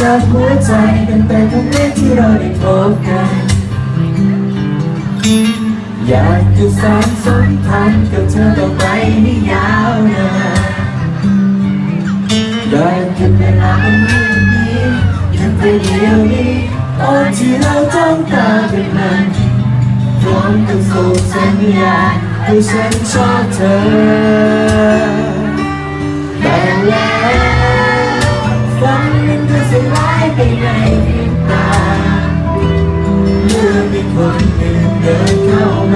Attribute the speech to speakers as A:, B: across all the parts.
A: จากหัวใจกันแต่ครั้งแรกที่เราได้พบกัน อยากจะสานสัมพันธ์กับเธอต่อไปให้ยาวนานได้แค่เวลาเมื่อนี้ยังไปเดียวนี้ตอนที่เราจ้องตากันนั้นพร้อมกับส่งสัญญาณว่าฉันชอบเธอ 다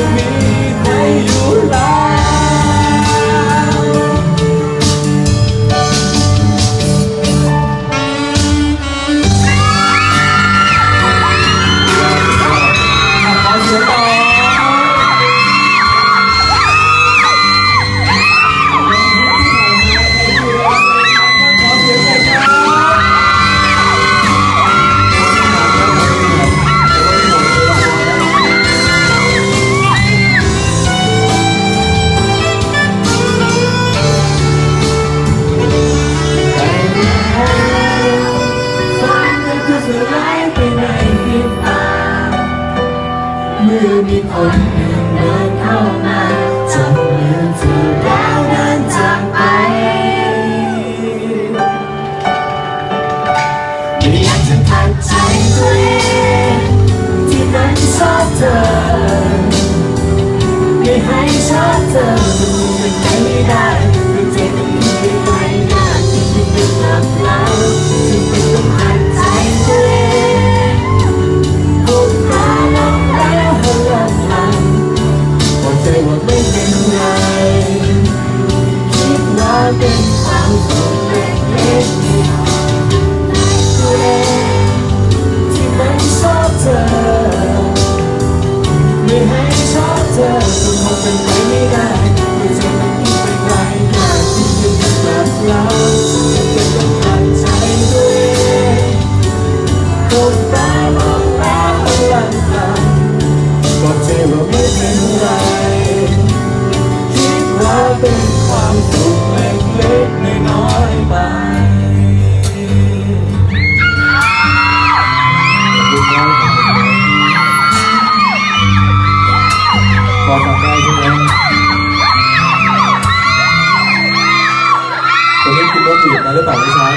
A: with me. คนเดินเขามาจับมือเธอแล้วเดินจากไปไม่อยากจะผ่าใจเองที่นั้นชอบเธอไม่ให้ชอบเธอมันไม่ได้ไม่เจ็บไม่ไหวอยากที่จะกแล้ว the มาหรือเปล่าไม่ใช่